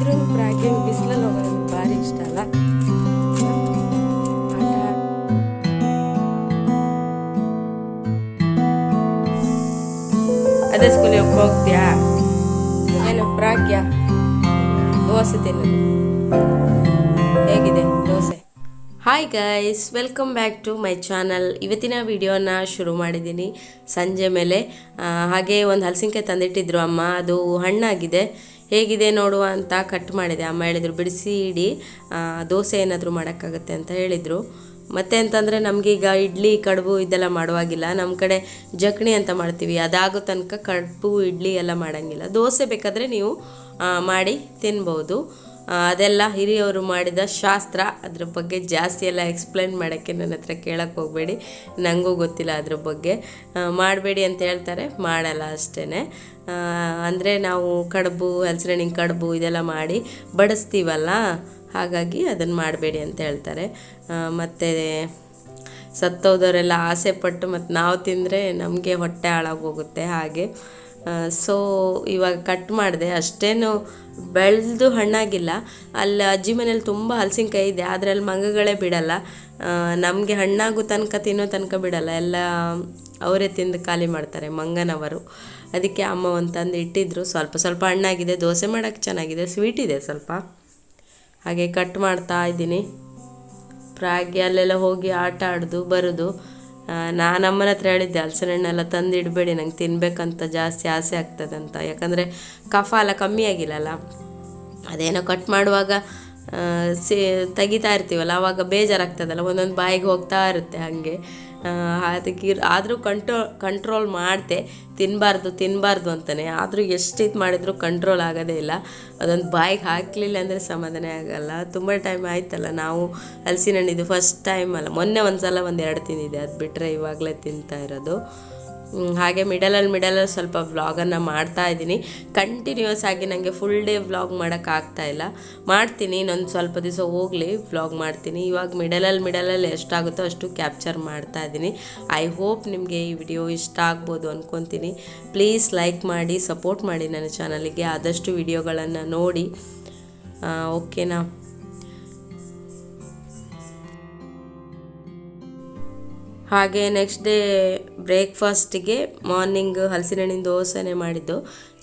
ಇದ್ರೂ ಪ್ರಾಗ್ಯ ಬಿಸಿಲಲ್ಲಿ ಹೋಗೋದು ಭಾರಿ ಇಷ್ಟ ಅಲ್ಲ? ಅದೇ ಸ್ಕೂಲಿಗೆ ಹೋಗ್ತೀಯಾ? ಏನು ಪ್ರಾಗ್ಯ? ದೋಸೆ ತಿನ್ನೋದು. ಹೇಗಿದೆ dosa? Hi guys welcome back to my channel ಇವತ್ತಿನ ವಿಡಿಯೋನ ಶುರು ಮಾಡಿದ್ದೀನಿ. ಸಂಜೆ ಮೇಲೆ ಹಾಗೆ ಒಂದು ಹಲಸಿನಕಾಯಿ ತಂದಿಟ್ಟಿದ್ರು ಅಮ್ಮ. ಅದು ಹಣ್ಣಾಗಿದೆ. ಹೇಗಿದೆ ನೋಡುವ ಅಂತ ಕಟ್ ಮಾಡಿದೆ. ಅಮ್ಮ ಹೇಳಿದರು, ಬಿಡಿಸಿ ಇಡಿ. ದೋಸೆ ಏನಾದರೂ ಮಾಡೋಕ್ಕಾಗುತ್ತೆ ಅಂತ ಹೇಳಿದರು. ಮತ್ತೆ ಅಂತಂದರೆ ನಮಗೀಗ ಇಡ್ಲಿ, ಕಡುಬು ಇದೆಲ್ಲ ಮಾಡುವಾಗಿಲ್ಲ. ನಮ್ಮ ಕಡೆ ಜಕ್ಣಿ ಅಂತ ಮಾಡ್ತೀವಿ. ಅದಾಗೋ ತನಕ ಕಡುಬು, ಇಡ್ಲಿ ಎಲ್ಲ ಮಾಡೋಂಗಿಲ್ಲ. ದೋಸೆ ಬೇಕಾದರೆ ನೀವು ಮಾಡಿ ತಿನ್ಬೋದು. ಅದೆಲ್ಲ ಹಿರಿಯವರು ಮಾಡಿದ ಶಾಸ್ತ್ರ ಅದ್ರ ಬಗ್ಗೆ ಜಾಸ್ತಿ ಎಲ್ಲ ಎಕ್ಸ್ಪ್ಲೈನ್ ಮಾಡೋಕ್ಕೆ ನನ್ನ ಹತ್ರ ಕೇಳಕ್ಕೆ ಹೋಗಬೇಡಿ. ನನಗೂ ಗೊತ್ತಿಲ್ಲ ಅದ್ರ ಬಗ್ಗೆ. ಮಾಡಬೇಡಿ ಅಂತ ಹೇಳ್ತಾರೆ. ಮಾಡಲ್ಲ ಅಷ್ಟೇ ಅಂದರೆ ನಾವು ಕಡುಬು, ಹಲಸಿನಣ್ಣಿನ ಕಡುಬು ಇದೆಲ್ಲ ಮಾಡಿ ಬಡಿಸ್ತೀವಲ್ಲ, ಹಾಗಾಗಿ ಅದನ್ನು ಮಾಡಬೇಡಿ ಅಂತ ಹೇಳ್ತಾರೆ. ಮತ್ತು ಸತ್ತೋದವರೆಲ್ಲ ಆಸೆ ಪಟ್ಟು ಮತ್ತು ನಾವು ತಿಂದರೆ ನಮಗೆ ಹೊಟ್ಟೆ ಹಾಳಾಗೋಗುತ್ತೆ ಹಾಗೆ. ಸೊ ಇವಾಗ ಕಟ್ ಮಾಡಿದೆ. ಅಷ್ಟೇನು ಬೆಳೆದು ಹಣ್ಣಾಗಿಲ್ಲ. ಅಲ್ಲಿ ಅಜ್ಜಿ ಮನೇಲಿ ತುಂಬ ಹಲಸಿನಕಾಯಿ ಇದೆ. ಆದರೆ ಅಲ್ಲಿ ಮಂಗಗಳೇ ಬಿಡಲ್ಲ. ನಮಗೆ ಹಣ್ಣಾಗೋ ತನಕ ತಿನ್ನೋ ತನಕ ಬಿಡಲ್ಲ. ಎಲ್ಲ ಅವರೇ ತಿಂದು ಖಾಲಿ ಮಾಡ್ತಾರೆ ಮಂಗನವರು. ಅದಕ್ಕೆ ಅಮ್ಮ ಒಂದು ಇಟ್ಟಿದ್ರು. ಸ್ವಲ್ಪ ಸ್ವಲ್ಪ ಹಣ್ಣಾಗಿದೆ. ದೋಸೆ ಮಾಡೋಕ್ಕೆ ಚೆನ್ನಾಗಿದೆ. ಸ್ವೀಟ್ ಇದೆ ಸ್ವಲ್ಪ. ಹಾಗೆ ಕಟ್ ಮಾಡ್ತಾ ಇದ್ದೀನಿ. ಪ್ರಾಗಿ ಅಲ್ಲೆಲ್ಲ ಹೋಗಿ ಆಟ ಆಡೋದು, ಬರೋದು. ನಾನು ಅಮ್ಮನ ಹತ್ರ ಹೇಳಿದ್ದೆ ಹಲಸಿನ ಹಣ್ಣೆಲ್ಲ ತಂದು ಇಡಬೇಡಿ, ನಂಗೆ ತಿನ್ನಬೇಕಂತ ಜಾಸ್ತಿ ಆಸೆ ಆಗ್ತದೆ ಅಂತ ಯಾಕಂದರೆ ಕಫ ಎಲ್ಲ ಕಮ್ಮಿ ಆಗಿಲ್ಲಲ್ಲ. ಅದೇನೋ ಕಟ್ ಮಾಡುವಾಗ ಸಿ, ತೆಗಿತಾ ಇರ್ತೀವಲ್ಲ ಆವಾಗ ಬೇಜಾರಾಗ್ತದಲ್ಲ, ಒಂದೊಂದು ಬಾಯಿಗೆ ಹೋಗ್ತಾ ಇರುತ್ತೆ ಹಾಗೆ. ಅದಕ್ಕೆ ಆದರೂ ಕಂಟ್ರೋ ಕಂಟ್ರೋಲ್ ಮಾಡಿದೆ ತಿನ್ನಬಾರ್ದು ತಿನ್ನಬಾರ್ದು ಅಂತಲೇ ಆದರೂ ಎಷ್ಟು ಇದು ಮಾಡಿದರೂ ಕಂಟ್ರೋಲ್ ಆಗೋದೇ ಇಲ್ಲ. ಅದೊಂದು ಬಾಯಿಗೆ ಹಾಕಲಿಲ್ಲ ಅಂದರೆ ಸಮಾಧಾನ ಆಗೋಲ್ಲ. ತುಂಬ ಟೈಮ್ ಆಯ್ತಲ್ಲ ನಾವು ಹಲಸಿನ ಇದು ಫಸ್ಟ್ ಟೈಮ್ ಅಲ್ಲ. ಮೊನ್ನೆ ಒಂದು ಸಲ ಒಂದು ಎರಡು ತಿಂದಿದೆ ಅದು ಬಿಟ್ಟರೆ ಇವಾಗಲೇ ತಿಂತಾ ಇರೋದು. ಹಾಗೆ ಮಿಡಲಲ್ಲಿ ಮಿಡಲಲ್ಲಿ ಸ್ವಲ್ಪ ವ್ಲಾಗನ್ನು ಮಾಡ್ತಾ ಇದ್ದೀನಿ. ಕಂಟಿನ್ಯೂಸ್ ಆಗಿ ನನಗೆ ಫುಲ್ ಡೇ ವ್ಲಾಗ್ ಮಾಡೋಕ್ಕಾಗ್ತಾ ಇಲ್ಲ. ಮಾಡ್ತೀನಿ, ಇನ್ನೊಂದು ಸ್ವಲ್ಪ ದಿವಸ ಹೋಗಲಿ ವ್ಲಾಗ್ ಮಾಡ್ತೀನಿ. ಇವಾಗ ಮಿಡಲಲ್ಲಿ ಮಿಡಲಲ್ಲಿ ಎಷ್ಟಾಗುತ್ತೋ ಅಷ್ಟು ಕ್ಯಾಪ್ಚರ್ ಮಾಡ್ತಾ ಇದ್ದೀನಿ. ಐ ಹೋಪ್ ನಿಮಗೆ ಈ ವಿಡಿಯೋ ಇಷ್ಟ ಆಗ್ಬೋದು ಅಂದ್ಕೊತೀನಿ ಪ್ಲೀಸ್ ಲೈಕ್ ಮಾಡಿ ಸಪೋರ್ಟ್ ಮಾಡಿ ನನ್ನ ಚಾನಲಿಗೆ ಆದಷ್ಟು ವಿಡಿಯೋಗಳನ್ನು ನೋಡಿ. ಓಕೆನಾ ಹಾಗೆ ನೆಕ್ಸ್ಟ್ ಡೇ ಬ್ರೇಕ್ಫಾಸ್ಟಿಗೆ ಮಾರ್ನಿಂಗ್ ಹಲಸಿನ ಹಣ್ಣಿನ ದೋಸೆನೇ ಮಾಡಿದ್ದು.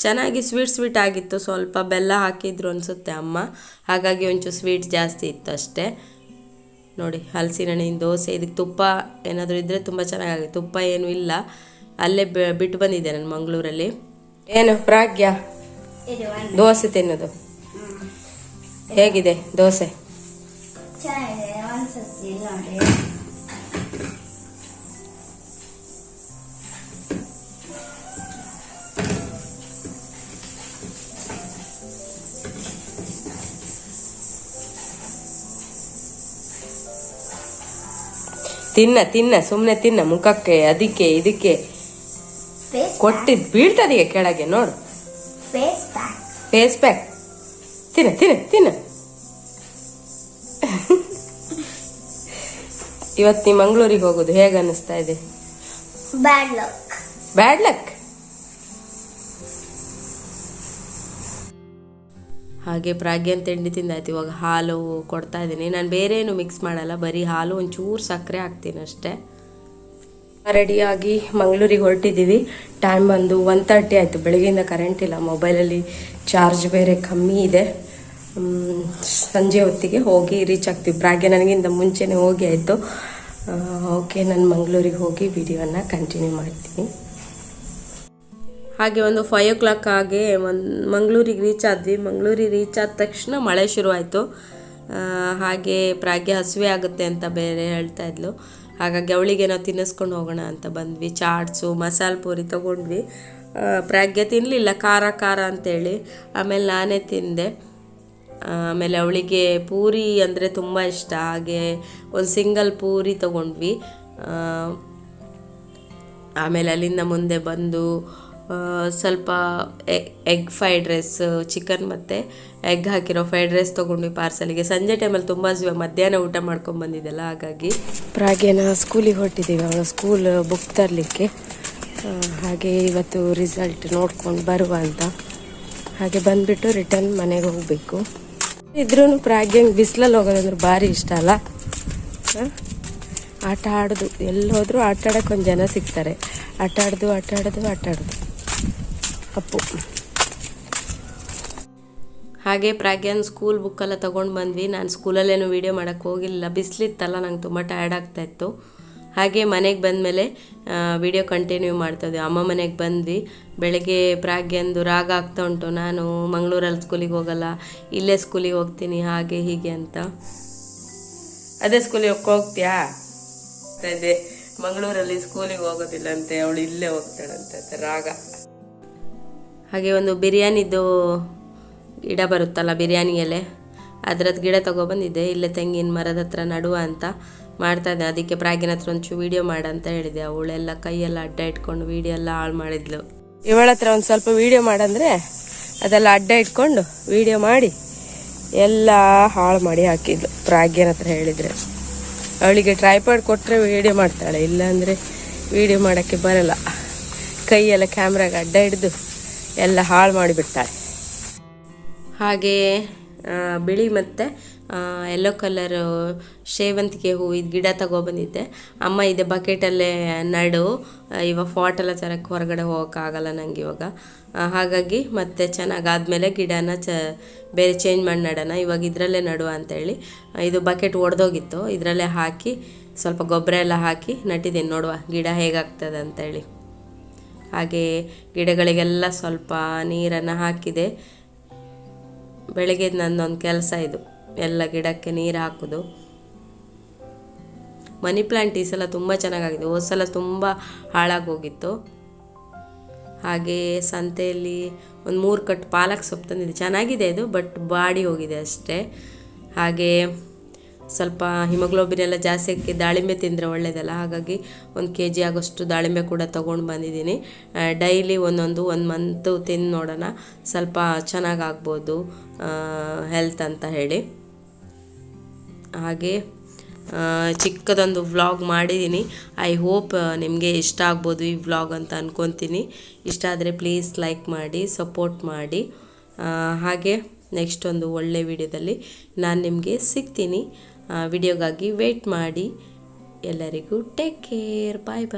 ಚೆನ್ನಾಗಿ ಸ್ವೀಟ್ ಸ್ವೀಟ್ ಆಗಿತ್ತು. ಸ್ವಲ್ಪ ಬೆಲ್ಲ ಹಾಕಿದ್ರು ಅನಿಸುತ್ತೆ ಅಮ್ಮ. ಹಾಗಾಗಿ ಒಂಚೂರು ಸ್ವೀಟ್ ಜಾಸ್ತಿ ಇತ್ತು ಅಷ್ಟೇ. ನೋಡಿ ಹಲಸಿನ ಹಣ್ಣಿನ ದೋಸೆ, ಇದಕ್ಕೆ ತುಪ್ಪ ಏನಾದರೂ ಇದ್ದರೆ ತುಂಬ ಚೆನ್ನಾಗಿ ತುಪ್ಪ ಏನೂ ಇಲ್ಲ. ಅಲ್ಲೇ ಬಿಟ್ಟು ಬಂದಿದ್ದೆ ನಾನು ಮಂಗಳೂರಲ್ಲಿ. ಏನು, ಪ್ರಾಗ್ಯ? ದೋಸೆ ತಿನ್ನೋದು. ಹೇಗಿದೆ ದೋಸೆ? ತಿನ್ನ ತಿನ್ನ ಸುಮ್ಮನೆ ತಿನ್ನ ಮುಖಕ್ಕೆ ಅದಕ್ಕೆ ಇದಕ್ಕೆ. ಕೊಟ್ಟಿದ್ ಬೀಳ್ತದೀಗ ಕೆಳಗೆ ನೋಡು. ಫೇಸ್ ಪ್ಯಾಕ್ ಫೇಸ್ ಪ್ಯಾಕ್ ತಿನ್ನ ತಿನ್ನ ತಿನ್ನ. ಇವತ್ತು ನೀ ಮಂಗಳೂರಿಗೆ ಹೋಗೋದು ಹೇಗೆ ಅನ್ನಿಸ್ತಾ ಇದೆ? ಬ್ಯಾಡ್ ಲಕ್ ಬ್ಯಾಡ್ ಲಕ್ ಹಾಗೆ ಪ್ರಾಗ್ಯನ್ ತಿಂಡಿ ತಿಂದಾಯ್ತು. ಇವಾಗ ಹಾಲು ಕೊಡ್ತಾ ಇದ್ದೀನಿ. ನಾನು ಬೇರೆ ಏನು ಮಿಕ್ಸ್ ಮಾಡಲ್ಲ. ಬರೀ ಹಾಲು, ಒಂಚೂರು ಸಕ್ಕರೆ ಹಾಕ್ತೀನಿ ಅಷ್ಟೇ. ರೆಡಿಯಾಗಿ ಮಂಗಳೂರಿಗೆ ಹೊರಟಿದ್ದೀವಿ. ಟೈಮ್ ಬಂದು ಒನ್ ತರ್ಟಿ ಆಯಿತು. ಬೆಳಗ್ಗೆಯಿಂದ ಕರೆಂಟ್ ಇಲ್ಲ. ಮೊಬೈಲಲ್ಲಿ ಚಾರ್ಜ್ ಬೇರೆ ಕಮ್ಮಿ ಇದೆ. ಸಂಜೆ ಹೊತ್ತಿಗೆ ಹೋಗಿ ರೀಚ್ ಆಗ್ತೀವಿ. ಪ್ರಾಗ್ಯ ನನಗಿಂತ ಮುಂಚೆನೇ ಹೋಗಿ ಆಯಿತು. ಓಕೆ ನಾನು ಮಂಗಳೂರಿಗೆ ಹೋಗಿ ವಿಡಿಯೋನ ಕಂಟಿನ್ಯೂ ಮಾಡ್ತೀನಿ. ಹಾಗೆ ಒಂದು ಫೈವ್ ಓ ಕ್ಲಾಕ್ ಹಾಗೆ ಒಂದು ಮಂಗಳೂರಿಗೆ ರೀಚ್ ಆದ್ವಿ. ಮಂಗಳೂರಿಗೆ ರೀಚ್ ಆದ ತಕ್ಷಣ ಮಳೆ ಶುರುವಾಯಿತು. ಹಾಗೆ ಪ್ರಾಗ್ಯ ಹಸಿವೆ ಆಗುತ್ತೆ ಅಂತ ಬೇರೆ ಹೇಳ್ತಾ ಇದ್ಲು. ಹಾಗಾಗಿ ಅವಳಿಗೆ ನಾವು ತಿನ್ನಿಸ್ಕೊಂಡು ಹೋಗೋಣ ಅಂತ ಬಂದ್ವಿ. ಚಾಟ್ಸು, ಮಸಾಲೆ ಪೂರಿ ತೊಗೊಂಡ್ವಿ. ಪ್ರಾಗೆ ಪ್ರಾಗ್ಯ ತಿನ್ನಲಿಲ್ಲ ಖಾರ ಖಾರ ಅಂತೇಳಿ. ಆಮೇಲೆ ನಾನೇ ತಿಂದೆ. ಆಮೇಲೆ ಅವಳಿಗೆ ಪೂರಿ ಅಂದರೆ ತುಂಬ ಇಷ್ಟ. ಹಾಗೆ ಒಂದು ಸಿಂಗಲ್ ಪೂರಿ ತೊಗೊಂಡ್ವಿ. ಆಮೇಲೆ ಅಲ್ಲಿಂದ ಮುಂದೆ ಬಂದು ಸ್ವಲ್ಪ ಎಗ್ ಫ್ರೈಡ್ ರೈಸ್ ಚಿಕನ್ ಮತ್ತು ಎಗ್ ಹಾಕಿರೋ ಫ್ರೈಡ್ ರೈಸ್ ತೊಗೊಂಡ್ವಿ ಪಾರ್ಸಲಿಗೆ ಸಂಜೆ ಟೈಮಲ್ಲಿ ತುಂಬ ಮಧ್ಯಾಹ್ನ ಊಟ ಮಾಡ್ಕೊಂಡು ಬಂದಿದ್ದೆಲ್ಲ, ಹಾಗಾಗಿ ಪ್ರಾಗೇನ ಸ್ಕೂಲಿಗೆ ಹೊರಟಿದ್ದೀವಿ. ಅವಾಗ ಸ್ಕೂಲ್ ಬುಕ್ ತರಲಿಕ್ಕೆ. ಹಾಗೆ ಇವತ್ತು ರಿಸಲ್ಟ್ ನೋಡ್ಕೊಂಡು ಬರುವ ಅಂತ. ಹಾಗೆ ಬಂದುಬಿಟ್ಟು ರಿಟರ್ನ್ ಮನೆಗೆ ಹೋಗಬೇಕು. ಇದ್ರೂ ಪ್ರಾಗ್ಯಂಗೆ ಬಿಸಿಲಲ್ಲಿ ಹೋಗೋದಂದ್ರೆ ಭಾರಿ ಇಷ್ಟ ಅಲ್ಲ? ಆಟ ಆಡೋದು. ಎಲ್ಲಿ ಹೋದರೂ ಆಟ ಆಡೋಕೆ ಒಂದು ಜನ ಸಿಗ್ತಾರೆ. ಆಟ ಆಡೋದು ಆಟ ಆಡೋದು, ಆಟ ಅಪ್ಪು ಹಾಗೆ ಪ್ರಾಗ್ಯಾನ್ ಸ್ಕೂಲ್ ಬುಕ್ಕೆಲ್ಲ ತೊಗೊಂಡು ಬಂದ್ವಿ. ನಾನು ಸ್ಕೂಲಲ್ಲೇನು ವೀಡಿಯೋ ಮಾಡೋಕ್ಕೆ ಹೋಗಿಲ್ಲ. ಬಿಸಿಲಿತ್ತಲ್ಲ, ನಂಗೆ ತುಂಬ ಟಯರ್ಡ್ ಆಗ್ತಾಯಿತ್ತು ಹಾಗೆ ಮನೆಗೆ ಬಂದಮೇಲೆ ವಿಡಿಯೋ ಕಂಟಿನ್ಯೂ ಮಾಡ್ತಾಯಿದ್ವಿ ಅಮ್ಮ ಮನೆಗೆ ಬಂದ್ವಿ. ಬೆಳಗ್ಗೆ ಪ್ರಾಗ್ಯಂದು ರಾಗ ಆಗ್ತಾ ಉಂಟು. ನಾನು ಮಂಗಳೂರಲ್ಲಿ ಸ್ಕೂಲಿಗೆ ಹೋಗಲ್ಲ. ಇಲ್ಲೇ ಸ್ಕೂಲಿಗೆ ಹೋಗ್ತೀನಿ, ಹಾಗೆ ಹೀಗೆ ಅಂತ. ಅದೇ ಸ್ಕೂಲಿಗೆ ಹೋಗ್ತೀಯಾ? ಇದೆ. ಮಂಗಳೂರಲ್ಲಿ ಸ್ಕೂಲಿಗೆ ಹೋಗೋದಿಲ್ಲ ಅಂತೆ. ಅವಳು ಇಲ್ಲೇ ಹೋಗ್ತಾಳಂತೆ ರಾಗ. ಹಾಗೆ ಒಂದು ಬಿರಿಯಾನಿದು ಗಿಡ ಬರುತ್ತಲ್ಲ ಬಿರಿಯಾನಿ ಎಲೆ ಅದರದ್ದು ಗಿಡ ತೊಗೊಬಂದಿದ್ದೆ ಇಲ್ಲೇ ತೆಂಗಿನ ಮರದ ಹತ್ರ ನಡುವ ಅಂತ ಮಾಡ್ತಾ ಇದ್ದೆ. ಅದಕ್ಕೆ ಪ್ರಾಗಿನ ಹತ್ರ ಒಂಚೂರು ವೀಡಿಯೋ ಮಾಡಂತ ಹೇಳಿದೆ. ಅವಳೆಲ್ಲ ಕೈಯೆಲ್ಲ ಅಡ್ಡ ಇಟ್ಕೊಂಡು ವೀಡಿಯೋ ಎಲ್ಲ ಹಾಳು ಮಾಡಿದ್ಲು. ಇವಳ ಹತ್ರ ಒಂದು ಸ್ವಲ್ಪ ವೀಡಿಯೋ ಮಾಡಂದ್ರೆ ಅದೆಲ್ಲ ಅಡ್ಡ ಇಟ್ಕೊಂಡು ವೀಡಿಯೋ ಮಾಡಿ ಎಲ್ಲ ಹಾಳು ಮಾಡಿ ಹಾಕಿದ್ಲು ಪ್ರಾಗ್ಯನ ಹತ್ರ ಹೇಳಿದರೆ. ಅವಳಿಗೆ ಟ್ರೈಪಾಡ್ ಕೊಟ್ಟರೆ ವೀಡಿಯೋ ಮಾಡ್ತಾಳೆ. ಇಲ್ಲಾಂದರೆ ವೀಡಿಯೋ ಮಾಡೋಕ್ಕೆ ಬರಲ್ಲ. ಕೈಯೆಲ್ಲ ಕ್ಯಾಮ್ರಾಗೆ ಅಡ್ಡ ಹಿಡಿದು ಎಲ್ಲ ಹಾಳು ಮಾಡಿಬಿಡ್ತಾಳೆ ಹಾಗೆಯೇ ಬಿಳಿ ಮತ್ತು ಎಲ್ಲೋ ಕಲರು ಸೇವಂತಿಗೆ ಹೂವಿದ ಗಿಡ ತಗೊಬಂದಿದ್ದೆ ಅಮ್ಮ ಇದೆ ಬಕೆಟಲ್ಲೇ ನಡು ಇವಾಗ ಫಾಟೆಲ್ಲ ತರಕ್ಕೆ ಹೊರಗಡೆ ಹೋಗೋಕ್ಕಾಗಲ್ಲ ನನಗೆ ಇವಾಗ. ಹಾಗಾಗಿ ಮತ್ತೆ ಚೆನ್ನಾಗಾದ್ಮೇಲೆ ಗಿಡನ ಚ, ಬೇರೆ ಚೇಂಜ್ ಮಾಡಿ ನಡೋಣ. ಇವಾಗ ಇದರಲ್ಲೇ ನಡುವ ಅಂತೇಳಿ ಇದು ಬಕೆಟ್ ಒಡೆದೋಗಿತ್ತು. ಇದರಲ್ಲೇ ಹಾಕಿ, ಸ್ವಲ್ಪ ಗೊಬ್ಬರ ಎಲ್ಲ ಹಾಕಿ ನಟ್ಟಿದ್ದೀನಿ ನೋಡುವ ಗಿಡ ಹೇಗಾಗ್ತದೆ ಅಂತೇಳಿ. ಹಾಗೆ ಗಿಡಗಳಿಗೆಲ್ಲ ಸ್ವಲ್ಪ ನೀರನ್ನು ಹಾಕಿದೆ. ಬೆಳಗ್ಗೆ ನನ್ನೊಂದು ಕೆಲಸ ಇದು. ಎಲ್ಲ ಗಿಡಕ್ಕೆ ನೀರು ಹಾಕೋದು. ಮನಿ ಪ್ಲಾಂಟ್ ಈ ಸಲ ತುಂಬ ಚೆನ್ನಾಗಾಗಿದೆ. ಹೋದ ಸಲ ತುಂಬ ಹಾಳಾಗೋಗಿತ್ತು. ಹಾಗೆ ಸಂತೆಯಲ್ಲಿ ಒಂದು ಮೂರು ಕಟ್ಟು ಪಾಲಕ್ ಸೊಪ್ಪು ತಂದಿದೆ ಚೆನ್ನಾಗಿದೆ ಇದು ಬಟ್ ಬಾಡಿ ಹೋಗಿದೆ ಅಷ್ಟೇ. ಹಾಗೆ ಸ್ವಲ್ಪ ಹಿಮೋಗ್ಲೋಬಿನ್ ಎಲ್ಲ ಜಾಸ್ತಿ ಆಗಿ ದಾಳಿಂಬೆ ತಿಂದರೆ ಒಳ್ಳೆಯದಲ್ಲ ಹಾಗಾಗಿ ಒಂದು ಕೆ ಜಿ ಆಗೋಷ್ಟು ದಾಳಿಂಬೆ ಕೂಡ ತೊಗೊಂಡು ಬಂದಿದ್ದೀನಿ. ಡೈಲಿ ಒಂದೊಂದು, ಒಂದು ಮಂತು ತಿಂದು ನೋಡೋಣ. ಸ್ವಲ್ಪ ಚೆನ್ನಾಗಾಗ್ಬೋದು ಹೆಲ್ತ್ ಅಂತ ಹೇಳಿ. ಹಾಗೆ ಚಿಕ್ಕದೊಂದು ವ್ಲಾಗ್ ಮಾಡಿದ್ದೀನಿ ಐ ಹೋಪ್ ನಿಮಗೆ ಇಷ್ಟ ಆಗ್ಬೋದು ಈ ವ್ಲಾಗ್ ಅಂತ ಅಂದ್ಕೊತೀನಿ ಇಷ್ಟ ಆದರೆ ಪ್ಲೀಸ್ ಲೈಕ್ ಮಾಡಿ ಸಪೋರ್ಟ್ ಮಾಡಿ. ಹಾಗೆ ನೆಕ್ಸ್ಟ್ ಒಂದು ಒಳ್ಳೆ ವಿಡಿಯೋದಲ್ಲಿ ನಾನು ನಿಮಗೆ ಸಿಗ್ತೀನಿ. ವಿಡಿಯೋಗಾಗಿ ವೆಯ್ಟ್ ಮಾಡಿ. ಎಲ್ಲರಿಗೂ ಟೇಕ್ ಕೇರ್ ಬಾಯ್ ಬಾಯ್